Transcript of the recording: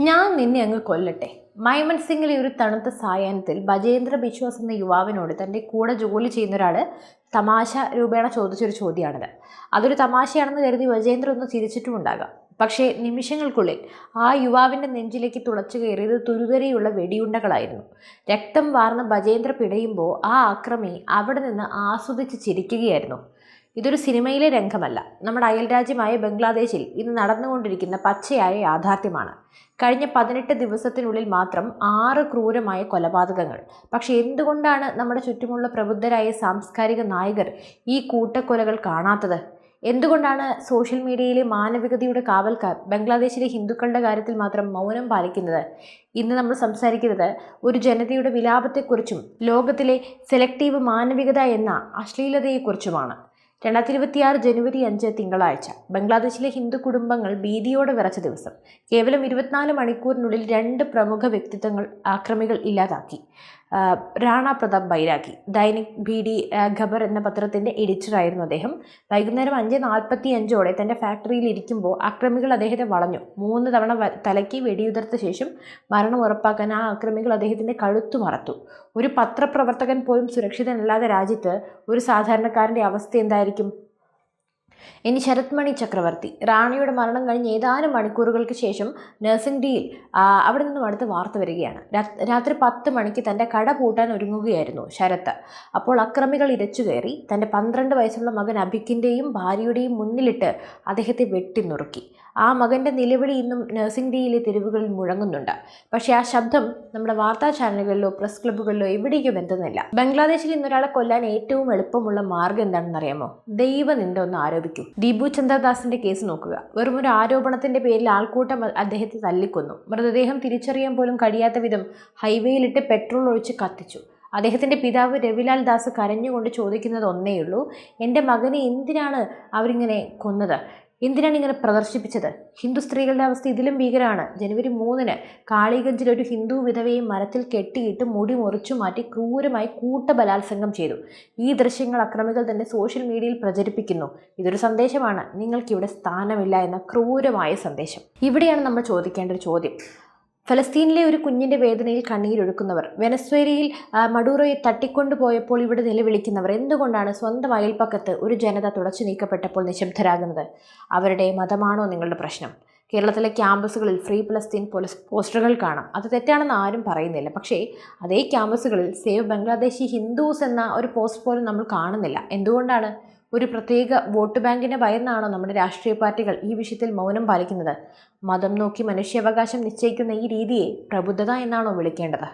ഞാൻ നിന്നെ അങ്ങ് കൊല്ലട്ടെ. മൈമൻ സിംഗിലെ ഒരു തണുത്ത സായാഹ്നത്തിൽ ബജേന്ദ്ര ബിശ്വാസ് എന്ന യുവാവിനോട് തന്റെ കൂടെ ജോലി ചെയ്യുന്ന ഒരാൾ തമാശ രൂപേണ ചോദിച്ചൊരു ചോദ്യമാണിത് അതൊരു തമാശയാണെന്ന് കരുതി ബജേന്ദ്ര ഒന്ന് ചിരിച്ചിട്ടും ഉണ്ടാകാം. പക്ഷേ നിമിഷങ്ങൾക്കുള്ളിൽ ആ യുവാവിന്റെ നെഞ്ചിലേക്ക് തുളച്ചു കയറിയത് തുരുതരെയുള്ള വെടിയുണ്ടകളായിരുന്നു. രക്തം വാർന്ന ബജേന്ദ്ര പിടയുമ്പോൾ ആ അക്രമി അവിടെ നിന്ന് ആസ്വദിച്ച് ചിരിക്കുകയായിരുന്നു. ഇതൊരു സിനിമയിലെ രംഗമല്ല. നമ്മുടെ അയൽരാജ്യമായ ബംഗ്ലാദേശിൽ ഇന്ന് നടന്നുകൊണ്ടിരിക്കുന്ന പച്ചയായ യാഥാർത്ഥ്യമാണ്. കഴിഞ്ഞ പതിനെട്ട് ദിവസത്തിനുള്ളിൽ മാത്രം ആറ് ക്രൂരമായ കൊലപാതകങ്ങൾ. പക്ഷേ എന്തുകൊണ്ടാണ് നമ്മുടെ ചുറ്റുമുള്ള പ്രബുദ്ധരായ സാംസ്കാരിക നായകർ ഈ കൂട്ടക്കൊലകൾ കാണാത്തത്? എന്തുകൊണ്ടാണ് സോഷ്യൽ മീഡിയയിലെ മാനവികതയുടെ കാവൽക്കാർ ബംഗ്ലാദേശിലെ ഹിന്ദുക്കളുടെ കാര്യത്തിൽ മാത്രം മൗനം പാലിക്കുന്നത്? ഇന്ന് നമ്മൾ സംസാരിക്കുന്നത് ഒരു ജനതയുടെ വിലാപത്തെക്കുറിച്ചും ലോകത്തിലെ സെലക്റ്റീവ് മാനവികത എന്ന അശ്ലീലതയെക്കുറിച്ചുമാണ്. രണ്ടായിരത്തി ഇരുപത്തിയാറ് ജനുവരി അഞ്ച് തിങ്കളാഴ്ച. ബംഗ്ലാദേശിലെ ഹിന്ദു കുടുംബങ്ങൾ ഭീതിയോടെ വിറച്ച ദിവസം. കേവലം ഇരുപത്തിനാല് മണിക്കൂറിനുള്ളിൽ രണ്ട് പ്രമുഖ വ്യക്തിത്വങ്ങൾ ആക്രമികൾ ഇല്ലാതാക്കി. റാണ പ്രതാപ് ബൈരാഗി ദൈനിക് ബി ഡി ഖബർ എന്ന പത്രത്തിന്റെ എഡിറ്ററായിരുന്നു അദ്ദേഹം. വൈകുന്നേരം അഞ്ച് നാൽപ്പത്തി അഞ്ചോടെ തന്റെ ഫാക്ടറിയിൽ ഇരിക്കുമ്പോൾ ആക്രമികൾ അദ്ദേഹത്തെ വളഞ്ഞു. മൂന്ന് തവണ തലയ്ക്ക് വെടിയുതിർത്ത ശേഷം മരണം ഉറപ്പാക്കാൻ ആ അക്രമികൾ അദ്ദേഹത്തിന്റെ കഴുത്തു മറത്തു. ഒരു പത്രപ്രവർത്തകൻ പോലും സുരക്ഷിതനല്ലാതെ രാജ്യത്ത് ഒരു സാധാരണക്കാരന്റെ അവസ്ഥ എന്തായിരിക്കും? ഇനി ശരത് മണി ചക്രവർത്തി. റാണിയുടെ മരണം കഴിഞ്ഞ് ഏതാനും മണിക്കൂറുകൾക്ക് ശേഷം നഴ്സിംഗ് ഡിയിൽ അവിടെ നിന്നും അടുത്ത വാർത്ത വരികയാണ്. രാത്രി പത്ത് മണിക്ക് തന്റെ കട പൂട്ടാൻ ഒരുങ്ങുകയായിരുന്നു ശരത്ത്. അപ്പോൾ അക്രമികൾ ഇരച്ചു കയറി തന്റെ പന്ത്രണ്ട് വയസ്സുള്ള മകൻ അഭിക്കിന്റെയും ഭാര്യയുടെയും മുന്നിലിട്ട് അദ്ദേഹത്തെ വെട്ടിനുറുക്കി. ആ മകന്റെ നിലവിളി ഇന്നും നഴ്സിംഗ് ഡിയിലെ തെരുവുകളിൽ മുഴങ്ങുന്നുണ്ട്. പക്ഷേ ആ ശബ്ദം നമ്മുടെ വാർത്താ ചാനലുകളിലോ പ്രസ് ക്ലബ്ബുകളിലോ എവിടേക്കും എത്തുന്നില്ല ബംഗ്ലാദേശിൽ ഇന്നൊരാളെ കൊല്ലാൻ ഏറ്റവും എളുപ്പമുള്ള മാർഗം എന്താണെന്നറിയാമോ? ദൈവനിന്ദ ഒന്ന് ആരോപിക്കൂ ദീപു ചന്ദ്രദാസിന്റെ കേസ് നോക്കുക. വെറും ഒരു ആരോപണത്തിന്റെ പേരിൽ ആൾക്കൂട്ടം അദ്ദേഹത്തെ തല്ലിക്കൊന്നു. മൃതദേഹം തിരിച്ചറിയാൻ പോലും കഴിയാത്ത വിധം ഹൈവേയിലിട്ട് പെട്രോൾ ഒഴിച്ച് കത്തിച്ചു. അദ്ദേഹത്തിന്റെ പിതാവ് രവിലാൽ ദാസ് കരഞ്ഞുകൊണ്ട് ചോദിക്കുന്നത് ഒന്നേയുള്ളൂ. എന്റെ മകനെ എന്തിനാണ് അവരിങ്ങനെ കൊന്നത്? എന്തിനാണ് ഇങ്ങനെ പ്രദർശിപ്പിച്ചത്? ഹിന്ദു സ്ത്രീകളുടെ അവസ്ഥ ഇതിലും ഭീകരമാണ് ജനുവരി മൂന്നിന് കാളിഗഞ്ചിൽ ഒരു ഹിന്ദു വിധവയെ മരത്തിൽ കെട്ടിയിട്ട് മുടി മുറിച്ചു മാറ്റി ക്രൂരമായി കൂട്ടബലാത്സംഗം ചെയ്തു. ഈ ദൃശ്യങ്ങൾ അക്രമികൾ തന്നെ സോഷ്യൽ മീഡിയയിൽ പ്രചരിപ്പിക്കുന്നു. ഇതൊരു സന്ദേശമാണ്. നിങ്ങൾക്കിവിടെ സ്ഥാനമില്ല എന്ന ക്രൂരമായ സന്ദേശം. ഇവിടെയാണ് നമ്മൾ ചോദിക്കേണ്ട ഒരു ചോദ്യം. ഫലസ്തീനിലെ ഒരു കുഞ്ഞിന്റെ വേദനയിൽ കണ്ണീരൊഴുക്കുന്നവർ വെനസ്വേലയിൽ മഡൂറോയെ തട്ടിക്കൊണ്ടുപോയപ്പോൾ ഇവിടെ നിലവിളിക്കുന്നവർ എന്തുകൊണ്ടാണ് സ്വന്തം അയൽപ്പക്കത്ത് ഒരു ജനത തുടച്ചു നീക്കപ്പെട്ടപ്പോൾ നിശബ്ദരാകുന്നത്? അവരുടെ മതമാണോ നിങ്ങളുടെ പ്രശ്നം? കേരളത്തിലെ ക്യാമ്പസുകളിൽ ഫ്രീ പലസ്തീൻ പോലീസ് പോസ്റ്ററുകൾ കാണാം. അത് തെറ്റാണെന്ന് ആരും പറയുന്നില്ല. പക്ഷേ അതേ ക്യാമ്പസുകളിൽ സേവ് ബംഗ്ലാദേശി ഹിന്ദുസ് എന്ന ഒരു പോസ്റ്റ് പോലും നമ്മൾ കാണുന്നില്ല. എന്തുകൊണ്ടാണ്? ഒരു പ്രത്യേക വോട്ട് ബാങ്കിനെ ഭയന്നാണോ നമ്മുടെ രാഷ്ട്രീയ പാർട്ടികൾ ഈ വിഷയത്തിൽ മൗനം പാലിക്കുന്നത്? മതം നോക്കി മനുഷ്യാവകാശം നിശ്ചയിക്കുന്ന ഈ രീതിയെ പ്രബുദ്ധത എന്നാണോ വിളിക്കേണ്ടത്?